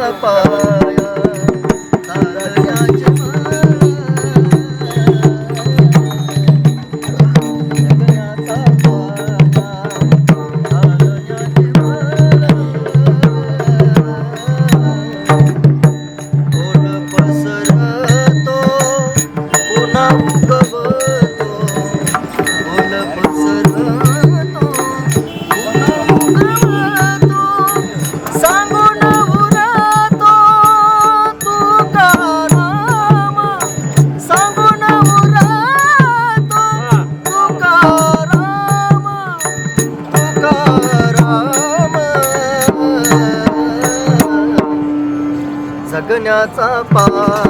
जगण्याचा तुकाराम जगण्याचा